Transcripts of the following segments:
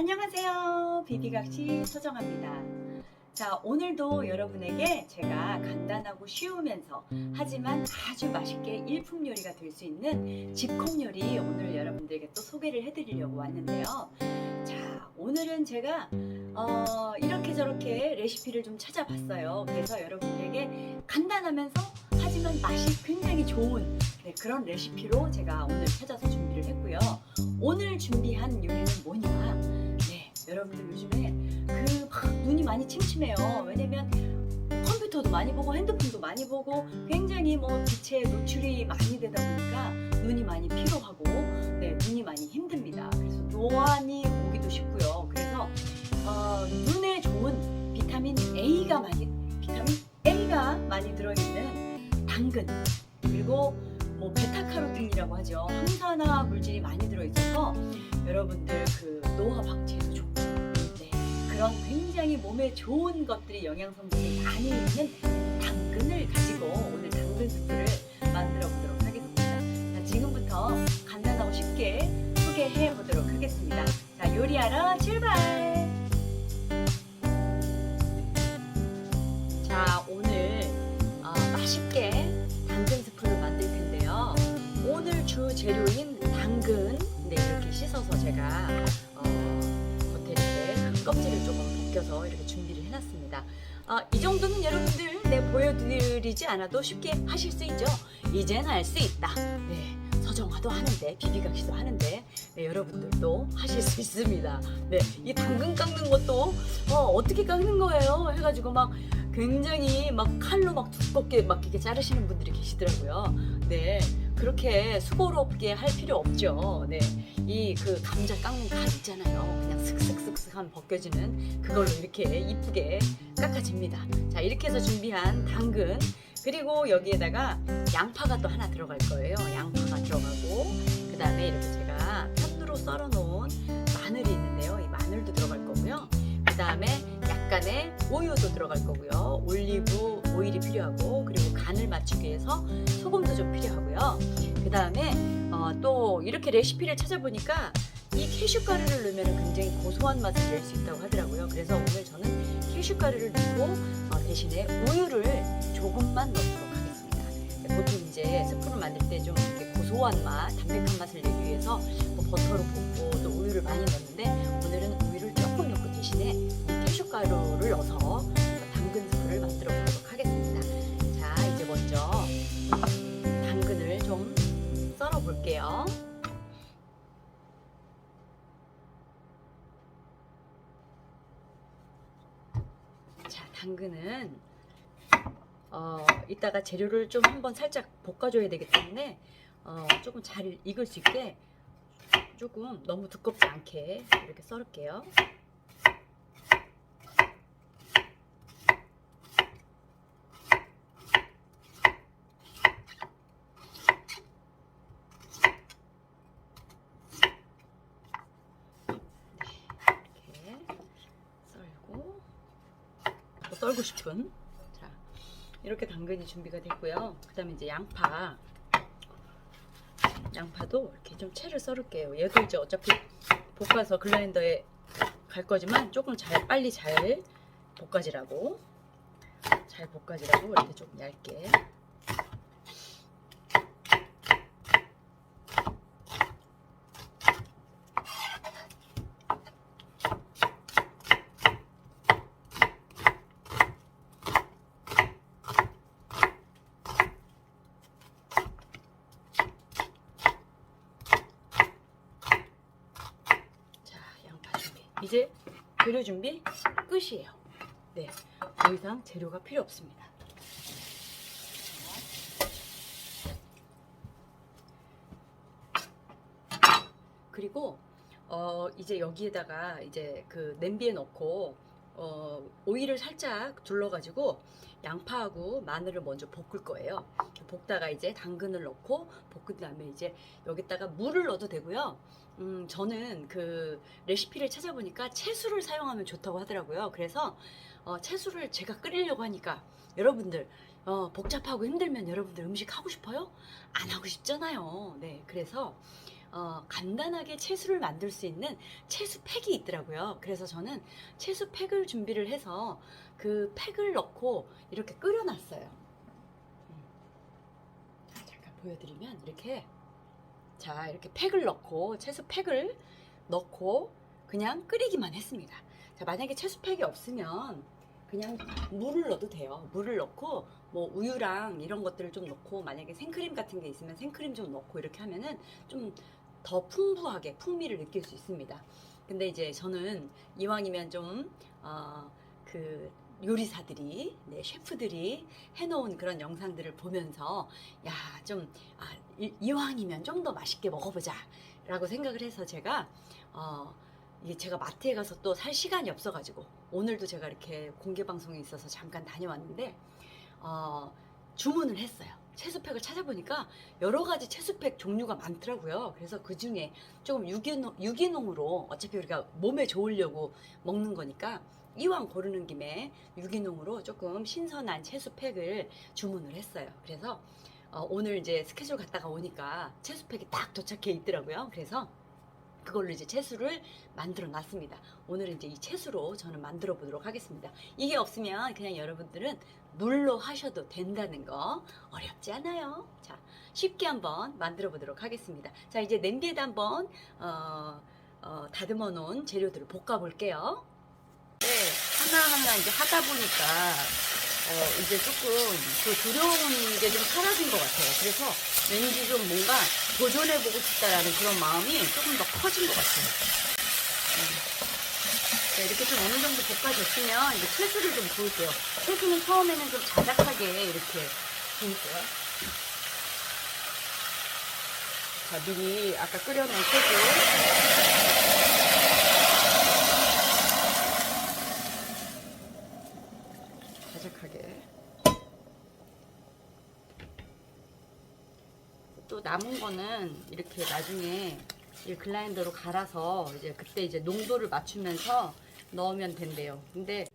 안녕하세요. 비비각시 서정아입니다. 자, 오늘도 여러분에게 제가 간단하고 쉬우면서 하지만 아주 맛있게 일품 요리가 될 수 있는 집콕 요리 오늘 여러분들에게 또 소개를 해드리려고 왔는데요. 자, 오늘은 제가 어, 이렇게 저렇게 레시피를 좀 찾아봤어요. 그래서 여러분들에게 간단하면서 하지만 맛이 굉장히 좋은 네, 그런 레시피로 제가 오늘 찾아서 준비를 했고요. 오늘 준비한 요리는 뭐냐? 네, 여러분들 요즘에 그 막 눈이 많이 침침해요. 왜냐면 컴퓨터도 많이 보고 핸드폰도 많이 보고 굉장히 뭐 빛에 노출이 많이 되다 보니까 눈이 많이 피로하고 네, 눈이 많이 힘듭니다. 그래서 노안이 오기도 쉽고요. 그래서 어, 눈에 좋은 비타민 A가 많이 비타민 A가 많이 들어있는 당근 그리고 뭐 베타카로틴이라고 하죠. 항산화 물질이 많이 들어있어서 여러분들 그 노화 방지에도 좋고 네, 그런 굉장히 몸에 좋은 것들이 영양 성분이 많이 있는 당근을 가지고 오늘 당근 스프를 만들어 보도록 하겠습니다. 자, 지금부터 간단하고 쉽게 소개해 보도록 하겠습니다. 자, 요리하러 출발! 자, 오늘 어, 맛있게 당근 스프를 만들 텐데요. 오늘 주 재료인 당근 네, 이렇게 씻어서 제가 껍질을 조금 벗겨서 이렇게 준비를 해놨습니다. 어, 이 정도는 여러분들 네, 보여드리지 않아도 쉽게 하실 수 있죠. 이젠 알 수 있다. 네, 서정화도 하는데 비비각시도 하는데 네, 여러분들도 하실 수 있습니다. 네, 이 당근 깎는 것도 어, 어떻게 깎는 거예요? 해가지고 막 굉장히 막 칼로 막 두껍게 막 이렇게 자르시는 분들이 계시더라고요. 네, 그렇게 수고롭게 할 필요 없죠. 네, 이 그 감자 깎는 칼 있잖아요. 그냥 슥슥슥슥 하면 벗겨지는 그걸로 이렇게 이쁘게 깎아집니다. 자, 이렇게 해서 준비한 당근 그리고 여기에다가 양파가 또 하나 들어갈 거예요. 양파가 들어가고 그 다음에 이렇게 제가 편으로 썰어 놓은 마늘이 있는데요. 이 마늘도 들어갈 거고요. 그 다음에 약간의 우유도 들어갈 거고요. 올리브 오일이 필요하고 그리고 간을 맞추기 위해서 소금도 좀 필요하고요. 그 다음에 어, 또 이렇게 레시피를 찾아보니까 이 캐슈 가루를 넣으면 굉장히 고소한 맛을 낼 수 있다고 하더라고요. 그래서 오늘 저는 캐슈 가루를 넣고 어, 대신에 우유를 조금만 넣도록 하겠습니다. 네, 보통 이제 스프를 만들 때 좀 이렇게 고소한 맛, 담백한 맛을 내기 위해서 뭐 버터로 볶고 또 우유를 많이 넣는데 오늘은 우유를 조금 넣고 대신에 이 캐슈가루를 넣어서 당근 스프를 만들어 보도록 하겠습니다. 자, 이제 먼저 당근을 좀 썰어 볼게요. 자, 당근은 어, 이따가 재료를 좀 한번 살짝 볶아줘야 되기 때문에 어, 조금 잘 익을 수 있게 조금 너무 두껍지 않게 이렇게 썰을게요. 이렇게 썰고 또 썰고 싶은 자 이렇게 당근이 준비가 됐고요. 그 다음에 이제 양파 양파도 이렇게 좀 채를 썰을게요. 얘도 이제 어차피 볶아서 글라인더에 갈 거지만 조금 잘 빨리 잘 볶아지라고 잘 볶아지라고 이렇게 좀 얇게 자, 양파 준비. 이제 재료 준비 끝이에요. 네, 더 이상 재료가 필요 없습니다. 그리고 어, 이제 여기에다가 이제 그 냄비에 넣고 어, 오일을 살짝 둘러가지고 양파하고 마늘을 먼저 볶을 거예요. 볶다가 이제 당근을 넣고 볶은 다음에 이제 여기다가 물을 넣어도 되고요. 음, 저는 그 레시피를 찾아보니까 채수를 사용하면 좋다고 하더라고요. 그래서 어, 채수를 제가 끓이려고 하니까 여러분들 어, 복잡하고 힘들면 여러분들 음식 하고 싶어요? 안 하고 싶잖아요. 네, 그래서 어, 간단하게 채수를 만들 수 있는 채수팩이 있더라고요. 그래서 저는 채수팩을 준비를 해서 그 팩을 넣고 이렇게 끓여놨어요. 음. 자, 잠깐 보여드리면 이렇게 자 이렇게 팩을 넣고 채수팩을 넣고 그냥 끓이기만 했습니다. 자 만약에 채수팩이 없으면 그냥 물을 넣어도 돼요. 물을 넣고 뭐 우유랑 이런 것들을 좀 넣고 만약에 생크림 같은 게 있으면 생크림 좀 넣고 이렇게 하면은 좀 더 풍부하게 풍미를 느낄 수 있습니다. 근데 이제 저는 이왕이면 좀 어, 그 요리사들이 네, 셰프들이 해놓은 그런 영상들을 보면서 야좀 아, 이- 이왕이면 좀 더 맛있게 먹어보자라고 생각을 해서 제가 어, 이게 제가 마트에 가서 또 살 시간이 없어가지고 오늘도 제가 이렇게 공개 방송이 있어서 잠깐 다녀왔는데 어, 주문을 했어요. 채소팩을 찾아보니까 여러 가지 채소팩 종류가 많더라고요. 그래서 그 중에 조금 유기농, 유기농으로 어차피 우리가 몸에 좋으려고 먹는 거니까 이왕 고르는 김에 유기농으로 조금 신선한 채소팩을 주문을 했어요. 그래서 어, 오늘 이제 스케줄 갔다가 오니까 채소팩이 딱 도착해 있더라고요. 그래서 그걸로 이제 채수를 만들어 놨습니다. 오늘은 이제 이 채수로 저는 만들어 보도록 하겠습니다. 이게 없으면 그냥 여러분들은 물로 하셔도 된다는 거 어렵지 않아요. 자, 쉽게 한번 만들어 보도록 하겠습니다. 자, 이제 냄비에다 한번 어, 어, 다듬어 놓은 재료들을 볶아 볼게요. 네, 하나하나 이제 하다 보니까 어, 이제 조금 그 두려운 게 좀 사라진 것 같아요. 그래서 왠지 좀 뭔가 도전해보고 싶다라는 그런 마음이 조금 더 커진 것 같아요. 네. 자, 이렇게 좀 어느 정도 볶아졌으면 이제 채수를 좀 부을게요. 채수는 처음에는 좀 자작하게 이렇게 부을게요. 자, 미리 아까 끓여놓은 채수. 자작하게. 또 남은 거는 이렇게 나중에 이 글라인더로 갈아서 이제 그때 이제 농도를 맞추면서 넣으면 된대요. 근데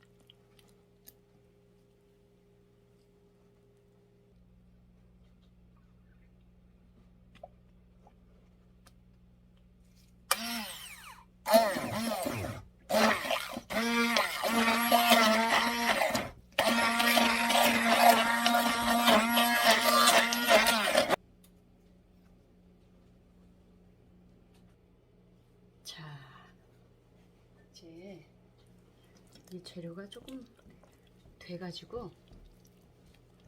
자 이제 이 재료가 조금 돼가지고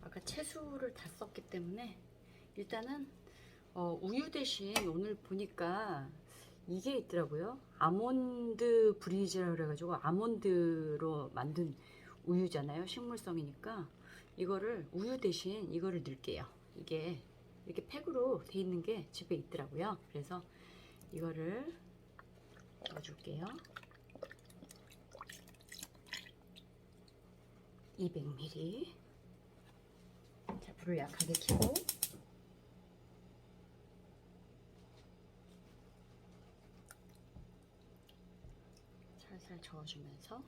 아까 채수를 다 썼기 때문에 일단은 어, 우유 대신 오늘 보니까 이게 있더라고요. 아몬드 브리즈라 그래가지고 아몬드로 만든 우유잖아요. 식물성이니까. 이거를 우유 대신 이거를 넣을게요. 이게 이렇게 팩으로 돼 있는 게 집에 있더라고요. 그래서 이거를 넣어줄게요. 200ml. 자, 불을 약하게 켜고 살살 저어주면서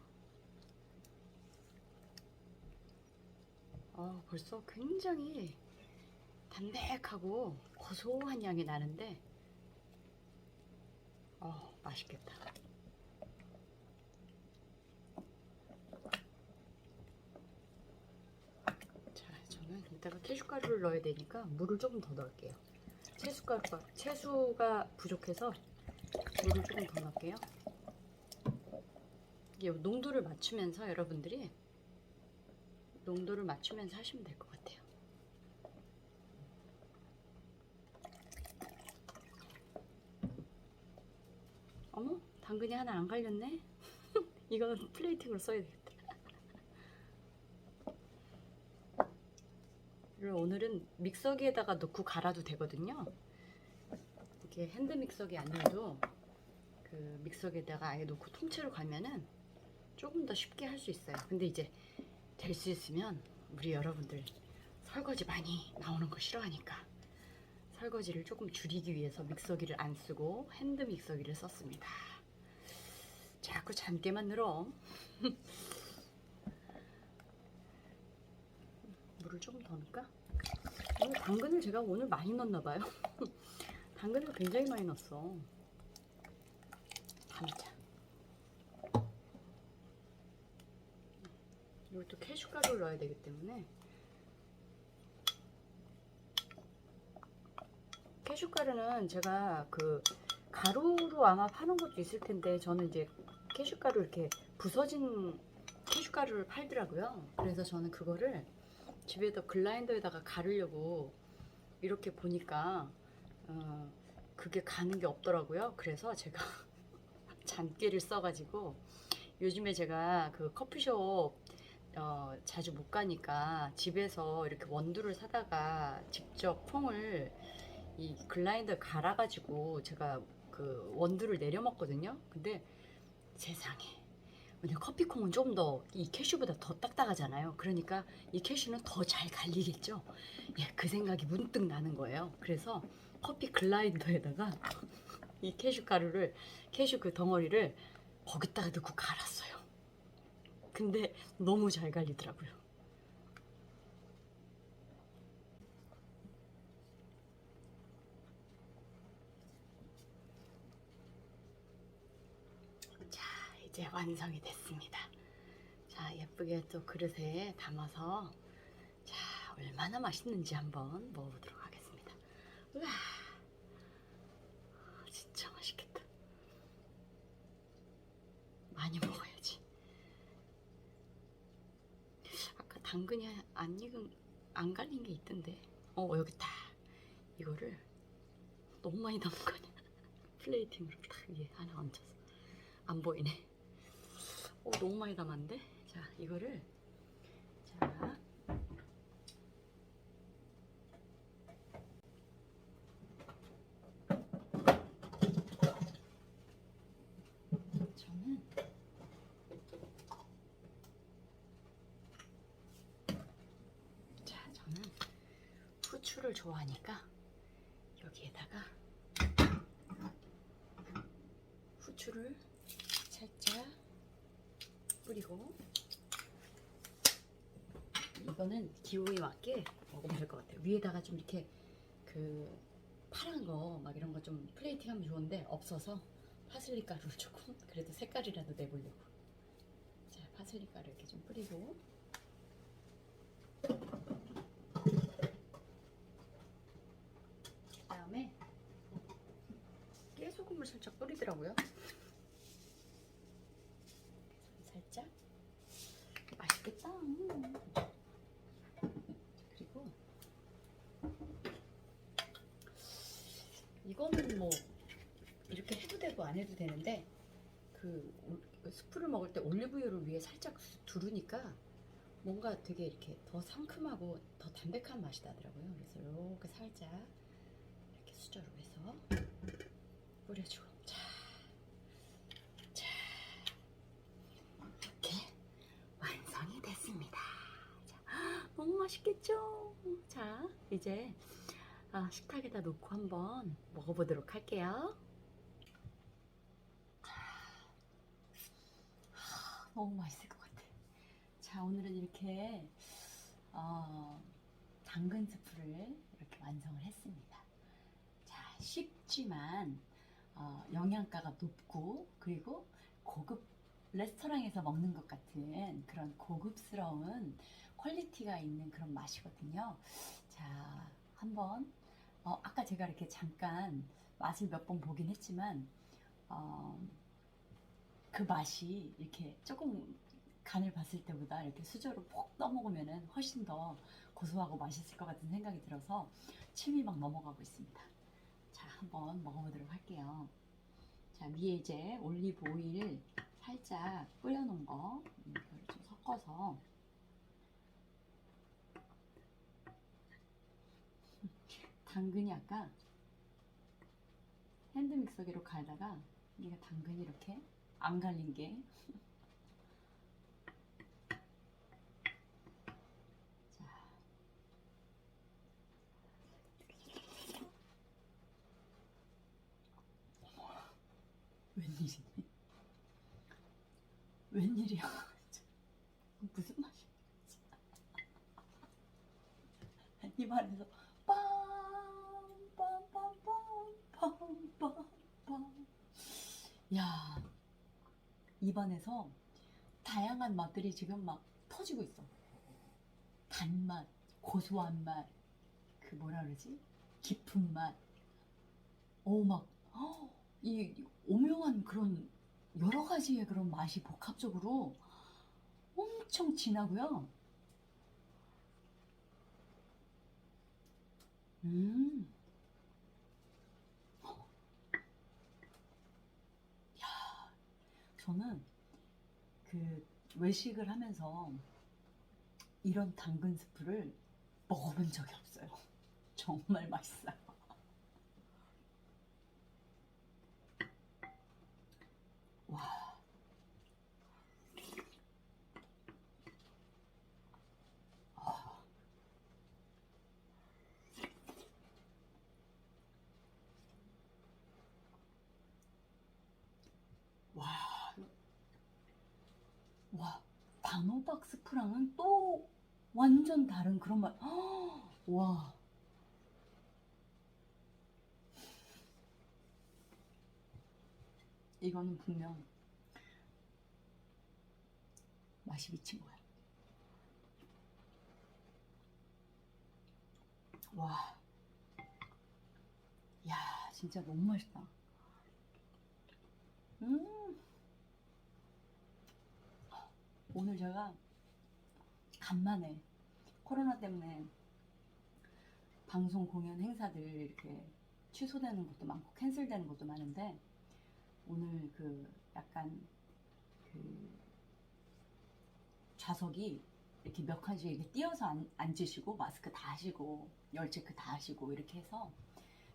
어, 벌써 굉장히 담백하고 고소한 향이 나는데 어, 맛있겠다. 자, 저는 이따가 채숟가루를 넣어야 되니까 물을 조금 더 넣을게요. 채숟가루가 채수가 부족해서 물을 조금 더 넣을게요. 이게 농도를 맞추면서 여러분들이 농도를 맞추면서 하시면 될 것 같아요. 어머, 당근이 하나 안 갈렸네? 이거는 플레이팅으로 써야 되겠다. 이걸 오늘은 믹서기에다가 넣고 갈아도 되거든요. 이게 핸드 믹서기 아니어도 그 믹서기에다가 아예 놓고 통째로 갈면은 조금 더 쉽게 할 수 있어요. 근데 이제 될 수 있으면 우리 여러분들 설거지 많이 나오는 거 싫어하니까 설거지를 조금 줄이기 위해서 믹서기를 안 쓰고 핸드 믹서기를 썼습니다. 자꾸 잔게만 늘어. 물을 조금 더 넣을까? 오늘 당근을 제가 오늘 많이 넣었나 봐요. 당근을 굉장히 많이 넣었어. 감자. 이것도 캐슈 가루를 넣어야 되기 때문에 캐슈 가루는 제가 그 가루로 아마 파는 것도 있을 텐데 저는 이제 캐슈 가루 이렇게 부서진 캐슈 가루를 팔더라고요. 그래서 저는 그거를 집에다 글라인더에다가 가르려고 이렇게 보니까 어, 그게 가는 게 없더라고요. 그래서 제가 잔깨를 써가지고 요즘에 제가 그 커피숍 어, 자주 못 가니까 집에서 이렇게 원두를 사다가 직접 콩을 이 글라인더에 갈아가지고 제가 그 원두를 내려 먹거든요. 근데 세상에. 근데 커피콩은 좀 더 이 캐슈보다 더 딱딱하잖아요. 그러니까 이 캐슈는 더 잘 갈리겠죠. 예, 그 생각이 문득 나는 거예요. 그래서 커피 글라인더에다가 이 캐슈 가루를 캐슈 그 덩어리를 거기다가 넣고 갈았어요. 근데 너무 잘 갈리더라고요. 자, 이제 완성이 됐습니다. 자, 예쁘게 또 그릇에 담아서 자, 얼마나 맛있는지 한번 먹어보도록 하겠습니다. 우와, 진짜 맛있겠다. 많이 먹어야지. 아까 당근이 안 익은, 안 갈린 게 있던데. 어, 여기 다. 이거를 너무 많이 담은 거 아니야? 플레이팅으로 딱 위에 하나 얹어서. 안 보이네. 어, 너무 많이 담았는데? 자, 이거를. 자. 저는 자, 저는 후추를 좋아하니까 여기에다가 후추를 뿌리고 이거는 기호에 맞게 먹으면 될 것 같아요. 위에다가 좀 이렇게 그 파란 거 막 이런 거 좀 플레이팅하면 좋은데 없어서 파슬리 가루를 조금 그래도 색깔이라도 내보려고 자 파슬리 가루 이렇게 좀 뿌리고 그다음에 깨소금을 살짝 뿌리더라고요. 살짝 맛있겠다. 음. 그리고 이거는 뭐 이렇게 해도 되는데 그 올- 그 스프를 먹을 때 올리브유를 위에 살짝 두르니까 뭔가 되게 이렇게 더 상큼하고 더 담백한 맛이 나더라고요. 그래서 이렇게 살짝 이렇게 수저로 해서 뿌려주고 자, 자 이렇게 완성이 됐습니다. 자, 너무 맛있겠죠? 자, 이제 아, 식탁에다 놓고 한번 먹어보도록 할게요. 하, 너무 맛있을 것 같아. 자, 오늘은 이렇게 어, 당근 스프를 이렇게 완성을 했습니다. 자, 쉽지만 어, 영양가가 높고 그리고 고급 레스토랑에서 먹는 것 같은 그런 고급스러운 퀄리티가 있는 그런 맛이거든요. 자, 한번 어, 아까 제가 이렇게 잠깐 맛을 몇 번 보긴 했지만 어, 그 맛이 이렇게 조금 간을 봤을 때보다 이렇게 수저로 폭 떠먹으면 훨씬 더 고소하고 맛있을 것 같은 생각이 들어서 침이 막 넘어가고 있습니다. 자, 한번 먹어보도록 할게요. 자, 위에 이제 올리브 오일 살짝 뿌려놓은 거 음, 이거를 좀 섞어서 당근이 아까 핸드 믹서기로 갈다가 얘가 당근이 이렇게 안 갈린 게 자. 웬일이니? 웬일이야? 무슨 맛이야? 입 안에서 빰빰빰빰빰 빰빰빰. 야, 입안에서 다양한 맛들이 지금 막 터지고 있어. 단맛, 고소한 맛, 그 뭐라 그러지? 깊은 맛. 오, 막, 헉, 이, 이 오묘한 그런 여러 가지의 그런 맛이 복합적으로 엄청 진하고요. 음. 야, 저는 그 외식을 하면서 이런 당근 스프를 먹어본 적이 없어요. 정말 맛있어요. 와. 아. 와. 와. 단호박 스프랑은 또 완전 다른 그런 맛. 헉, 와. 이거는 분명 맛이 미친 거야. 와. 야, 진짜 너무 맛있다. 음. 오늘 제가 간만에 코로나 때문에 방송 공연 행사들 이렇게 취소되는 것도 많고 캔슬되는 것도 많은데 오늘 그 약간 그 좌석이 이렇게 몇 칸씩 이렇게 띄어서 앉, 앉으시고 마스크 다 하시고 열 체크 다 하시고 이렇게 해서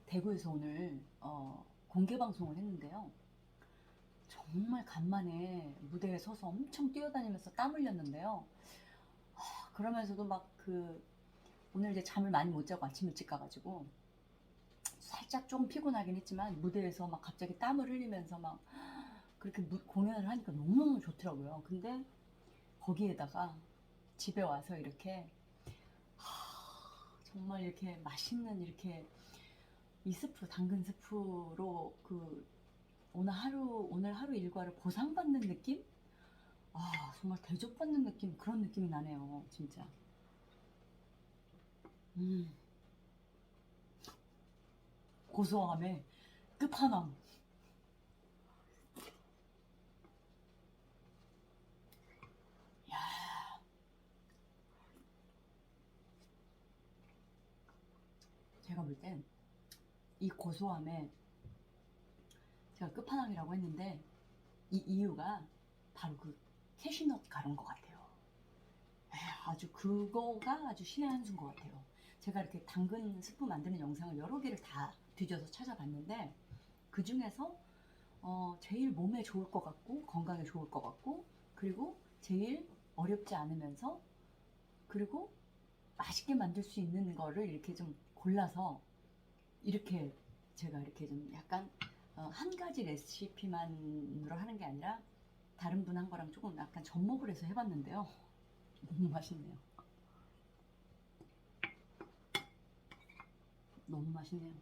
대구에서 오늘 어, 공개 방송을 했는데요. 정말 간만에 무대에 서서 엄청 뛰어다니면서 땀 흘렸는데요. 아, 그러면서도 막 그 오늘 이제 잠을 많이 못 자고 아침 일찍 가가지고 살짝 좀 피곤하긴 했지만 무대에서 막 갑자기 땀을 흘리면서 막 그렇게 무- 공연을 하니까 너무너무 좋더라고요. 근데 거기에다가 집에 와서 이렇게 하, 정말 이렇게 맛있는 이렇게 이 스프 당근 스프로 그 오늘 하루 오늘 하루 일과를 보상받는 느낌? 아 정말 대접받는 느낌 그런 느낌이 나네요 진짜. 음 고소함의 끝판왕. 야. 제가 볼 땐 이 고소함에 제가 끝판왕이라고 했는데 이 이유가 바로 그 캐시넛 가루인 것 같아요. 에, 아주 그거가 아주 신의 한 수인 것 같아요. 제가 이렇게 당근 스프 만드는 영상을 여러 개를 다 뒤져서 찾아봤는데 그 중에서 어, 제일 몸에 좋을 것 같고 건강에 좋을 것 같고 그리고 제일 어렵지 않으면서 그리고 맛있게 만들 수 있는 거를 이렇게 좀 골라서 이렇게 제가 이렇게 좀 약간 어, 한 가지 레시피만으로 하는 게 아니라 다른 분 한 거랑 조금 약간 접목을 해서 해봤는데요. 너무 맛있네요. 너무 맛있네요.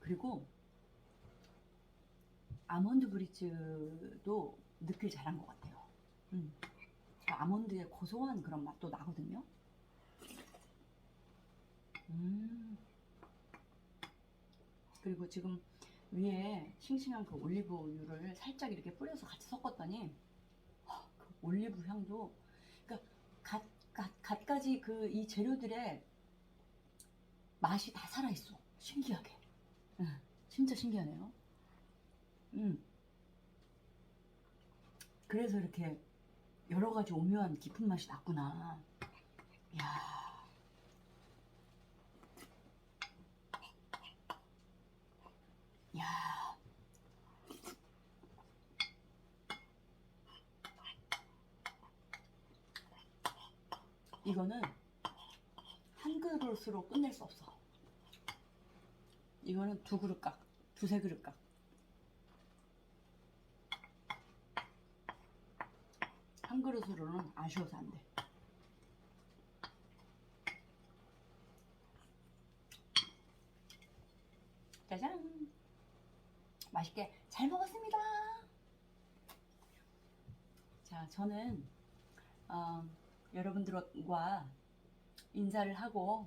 그리고 아몬드 브리츠도 느낄 잘한 것 같아요. 음. 그 아몬드의 고소한 그런 맛도 나거든요. 음. 그리고 지금 위에 싱싱한 그 올리브 우유를 살짝 이렇게 뿌려서 같이 섞었더니 아, 그 올리브 향도 그러니까 갓, 갓, 갖가지 그 이 재료들의 맛이 다 살아있어. 신기하게. 응, 진짜 신기하네요. 음. 그래서 이렇게 여러 가지 오묘한 깊은 맛이 났구나. 야. 야. 이거는 한 그릇으로 끝낼 수 없어. 이거는 두 그릇 각, 두세 그릇 각. 한 그릇으로는 아쉬워서 안 돼. 짜잔! 맛있게 잘 먹었습니다! 자, 저는, 어, 여러분들과 인사를 하고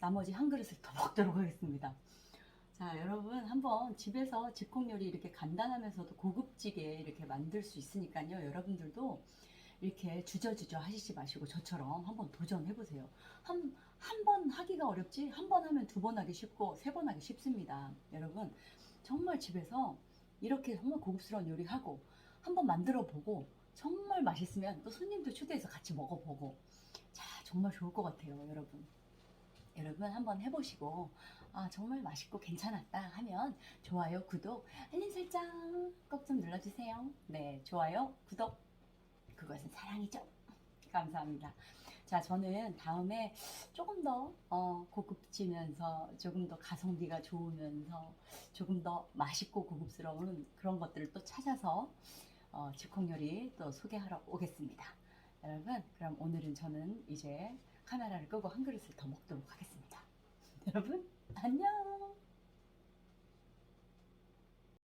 나머지 한 그릇을 더 먹도록 하겠습니다. 자, 여러분 한번 집에서 집콕 요리 이렇게 간단하면서도 고급지게 이렇게 만들 수 있으니까요. 여러분들도 이렇게 주저주저 하시지 마시고 저처럼 한번 도전해 보세요. 한 한 번 하기가 어렵지 한 번 하면 두 번 하기 쉽고 세 번 하기 쉽습니다. 여러분 정말 집에서 이렇게 정말 고급스러운 요리하고 한번 만들어 보고 정말 맛있으면 또 손님도 초대해서 같이 먹어보고 자 정말 좋을 것 같아요, 여러분. 여러분 한번 해보시고 아 정말 맛있고 괜찮았다 하면 좋아요, 구독, 알림 설정 꼭 좀 눌러주세요. 네, 좋아요, 구독 그것은 사랑이죠. 감사합니다. 자, 저는 다음에 조금 더 어, 고급지면서 조금 더 가성비가 좋으면서 조금 더 맛있고 고급스러운 그런 것들을 또 찾아서 어, 즉콩 요리 또 소개하러 오겠습니다. 여러분, 그럼 오늘은 저는 이제 카메라를 끄고 한 그릇을 더 먹도록 하겠습니다. 여러분, 안녕!